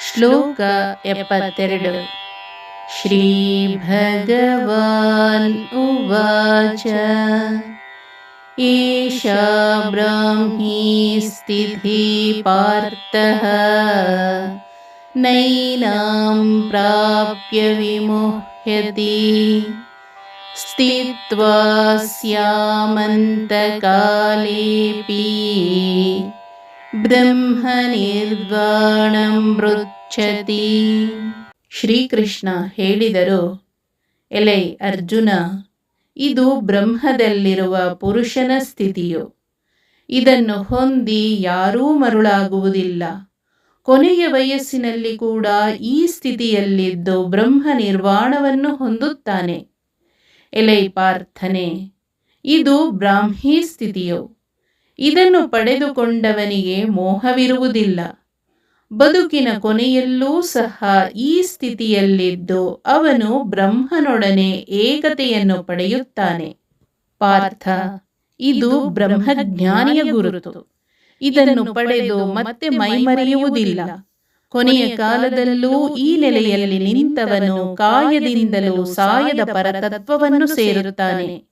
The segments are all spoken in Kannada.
श्लोक एप्पेड् श्रीभगवान् उवाच एषा ब्राह्मी स्थिति पार्थः नैनां प्राप्य विमुह्यति। स्थित्वास्यामन्तकालेऽपि ಸ್ಯಾಮन्तಕಾಲೇಪಿ ಬ್ರಹ್ಮ ನಿರ್ವಾಣ ಮೃಚ್ಛತಿ ಶ್ರೀಕೃಷ್ಣ ಹೇಳಿದರು, ಎಲೈ ಅರ್ಜುನ, ಇದು ಬ್ರಹ್ಮದಲ್ಲಿರುವ ಪುರುಷನ ಸ್ಥಿತಿಯು. ಇದನ್ನು ಹೊಂದಿ ಯಾರೂ ಮರುಳಾಗುವುದಿಲ್ಲ. ಕೊನೆಯ ವಯಸ್ಸಿನಲ್ಲಿ ಕೂಡ ಈ ಸ್ಥಿತಿಯಲ್ಲಿದ್ದು ಬ್ರಹ್ಮ ನಿರ್ವಾಣವನ್ನು ಹೊಂದುತ್ತಾನೆ. ಎಲೈ ಪಾರ್ಥನೆ, ಇದು ಬ್ರಾಹ್ಮಿ ಸ್ಥಿತಿಯು. ಇದನ್ನು ಪಡೆದುಕೊಂಡವನಿಗೆ ಮೋಹವಿರುವುದಿಲ್ಲ. ಬದುಕಿನ ಕೊನೆಯಲ್ಲೂ ಸಹ ಈ ಸ್ಥಿತಿಯಲ್ಲಿದ್ದು ಅವನು ಬ್ರಹ್ಮನೊಡನೆ ಏಕತೆಯನ್ನು ಪಡೆಯುತ್ತಾನೆ. ಪಾರ್ಥ, ಇದು ಬ್ರಹ್ಮಜ್ಞಾನಿಯ ಗುರುತು. ಇದನ್ನು ಪಡೆದು ಮತ್ತೆ ಮೈಮರೆಯುವುದಿಲ್ಲ. ಕೊನೆಯ ಕಾಲದಲ್ಲೂ ಈ ನೆಲೆಯಲ್ಲಿ ನಿಂತವನು ಕಾಯದಿಂದಲೂ ಸಾಯದ ಪರತತ್ವವನ್ನು ಸೇರುತ್ತಾನೆ.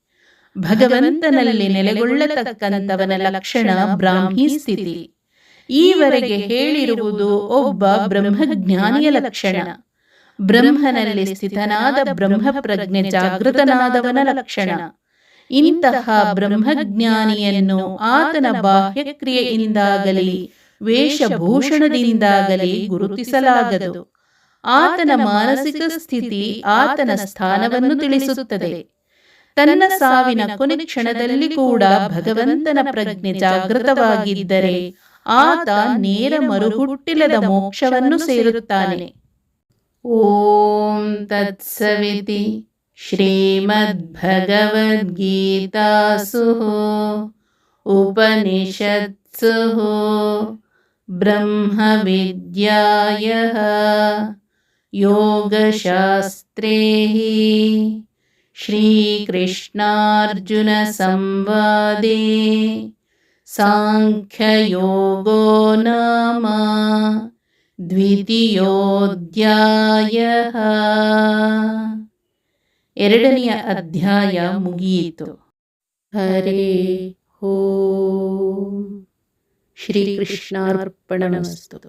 ಭಗವಂತನಲ್ಲಿ ನೆಲೆಗೊಳ್ಳತಕ್ಕಂಥವನ ಲಕ್ಷಣ ಬ್ರಾಹ್ಮಿ ಸ್ಥಿತಿ. ಈವರೆಗೆ ಹೇಳಿರುವುದು ಒಬ್ಬ ಬ್ರಹ್ಮಜ್ಞಾನಿಯ ಲಕ್ಷಣ. ಬ್ರಹ್ಮನಲ್ಲಿ ಸ್ಥಿತನಾದ ಬ್ರಹ್ಮ ಪ್ರಜ್ಞೆ ಜಾಗೃತನಾದವನ ಲಕ್ಷಣ. ಇಂತಹ ಬ್ರಹ್ಮಜ್ಞಾನಿಯನ್ನು ಆತನ ಬಾಹ್ಯಕ್ರಿಯೆಯಿಂದಾಗಲಿ ವೇಷಭೂಷಣದಿಂದಾಗಲಿ ಗುರುತಿಸಲಾಗದು. ಆತನ ಮಾನಸಿಕ ಸ್ಥಿತಿ ಆತನ ಸ್ಥಾನವನ್ನು ತಿಳಿಸುತ್ತದೆ. ತನ್ನ ಸಾವಿನ ಕೊನೆ ಕ್ಷಣದಲ್ಲಿ ಕೂಡ ಭಗವಂತನ ಪ್ರಜ್ಞೆ ಜಾಗೃತವಾಗಿದ್ದರೆ ಆತ ನೇರ ಮರುಹುಟ್ಟಿಲ್ಲದ ಮೋಕ್ಷವನ್ನು ಸೇರುತ್ತಾನೆ ಓಂ ತತ್ಸವಿತಿ श्रीमद्भगवद्गीतासु उपनिषत्सु ब्रह्मविद्यायः योगशास्त्रे श्रीकृष्णार्जुनसंवादे साङ्ख्ययोगो नाम ದ್ವಿತೀಯೋಧ್ಯಾಯ ಎರಡನೆಯ ಅಧ್ಯಾಯ ಮುಗಿಯಿತು ಹರೇ ಹೋ ಶ್ರೀಕೃಷ್ಣಾರ್ಪಣಮಸ್ತು